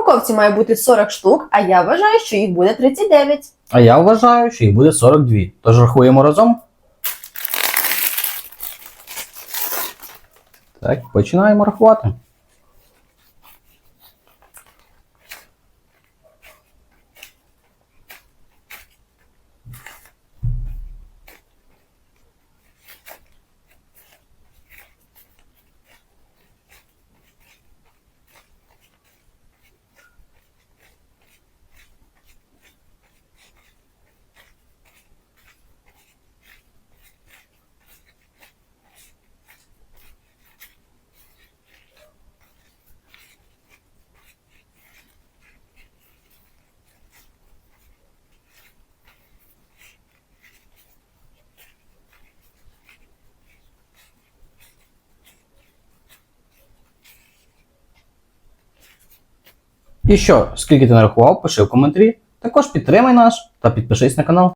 упаковці має бути 40 штук, а я вважаю, що їх буде 39. А я вважаю, що їх буде 42. Тож рахуємо разом. Так, починаємо рахувати. І що, скільки ти нарахував, пиши в коментарі. Також підтримай наш та підпишись на канал.